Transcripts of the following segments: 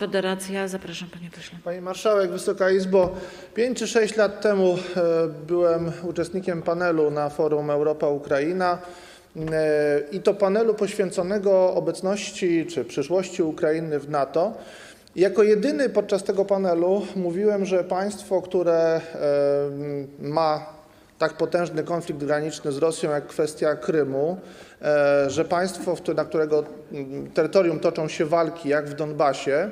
Konfederacja, zapraszam panie pośle. Pani Marszałek, Wysoka Izbo, 5 czy 6 lat temu e, byłem uczestnikiem panelu na forum Europa-Ukraina e, i to panelu poświęconego obecności czy przyszłości Ukrainy w NATO. Jako jedyny podczas tego panelu mówiłem, że państwo, które e, ma tak potężny konflikt graniczny z Rosją jak kwestia Krymu, e, że państwo, na którego terytorium toczą się walki, jak w Donbasie,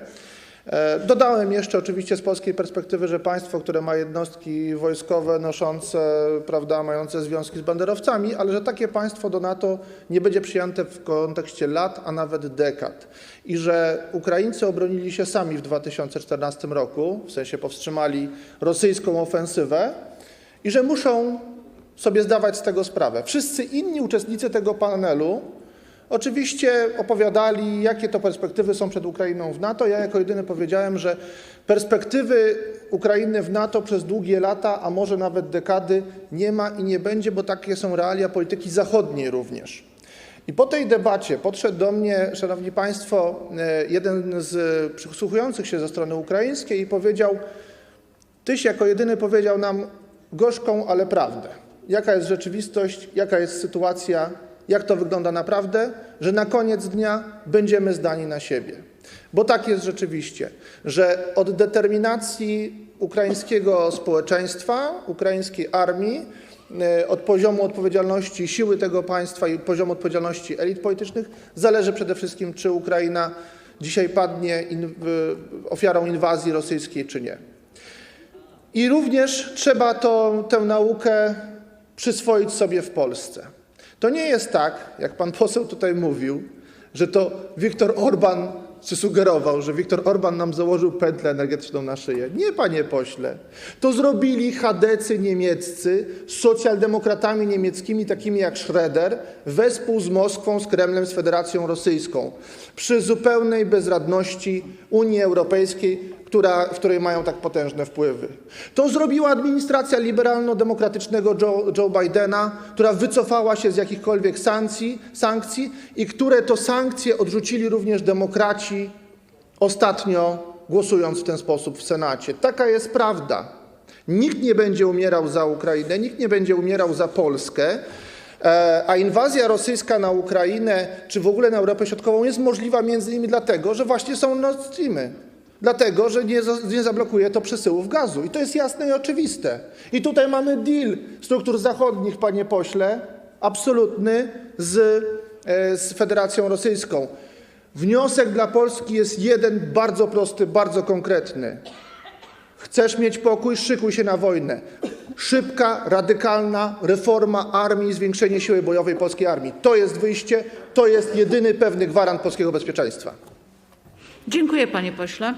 E, Dodałem jeszcze oczywiście z polskiej perspektywy, że państwo, które ma jednostki wojskowe noszące, prawda, mające związki z banderowcami, ale że takie państwo do NATO nie będzie przyjęte w kontekście lat, a nawet dekad. I że Ukraińcy obronili się sami w 2014 roku, w sensie powstrzymali rosyjską ofensywę i że muszą sobie zdawać z tego sprawę. Wszyscy inni uczestnicy tego panelu Oczywiście opowiadali, jakie to perspektywy są przed Ukrainą w NATO. Ja jako jedyny powiedziałem, że perspektywy Ukrainy w NATO przez długie lata, a może nawet dekady nie ma i nie będzie, bo takie są realia polityki zachodniej również. I po tej debacie podszedł do mnie, Szanowni Państwo, e, jeden z przysłuchujących się ze strony ukraińskiej i powiedział: Tyś jako jedyny powiedział nam gorzką, ale prawdę. Jaka jest rzeczywistość, jaka jest sytuacja, jak to wygląda naprawdę, że na koniec dnia będziemy zdani na siebie. Bo tak jest rzeczywiście, że od determinacji ukraińskiego społeczeństwa, ukraińskiej armii, e, od poziomu odpowiedzialności siły tego państwa i poziomu odpowiedzialności elit politycznych zależy przede wszystkim, czy Ukraina dzisiaj padnie ofiarą inwazji rosyjskiej, czy nie. I również trzeba tę naukę przyswoić sobie w Polsce. To nie jest tak, jak pan poseł tutaj mówił, że to Viktor Orban czy sugerował, że Viktor Orban nam założył pętlę energetyczną na szyję. Nie, panie pośle. To zrobili chadecy niemieccy z socjaldemokratami niemieckimi, takimi jak Schroeder, wespół z Moskwą, z Kremlem, z Federacją Rosyjską. Przy zupełnej bezradności Unii Europejskiej, która, w której mają tak potężne wpływy. To zrobiła administracja liberalno-demokratycznego Joe, Joe Bidena, która wycofała się z jakichkolwiek sankcji, sankcji i które to sankcje odrzucili również demokraci ostatnio głosując w ten sposób w Senacie. Taka jest prawda. Nikt nie będzie umierał za Ukrainę, nikt nie będzie umierał za Polskę. E, A inwazja rosyjska na Ukrainę, czy w ogóle na Europę Środkową jest możliwa między innymi dlatego, że właśnie są Nord Streamy. Dlatego, że nie, za- nie zablokuje to przesyłów gazu. I to jest jasne i oczywiste. I tutaj mamy deal struktur zachodnich, panie pośle, absolutny e, z Federacją Rosyjską. Wniosek dla Polski jest jeden, bardzo prosty, bardzo konkretny. Chcesz mieć pokój, szykuj się na wojnę. Szybka, radykalna reforma armii, zwiększenie siły bojowej polskiej armii. To jest wyjście, to jest jedyny pewny gwarant polskiego bezpieczeństwa. Dziękuję panie pośle.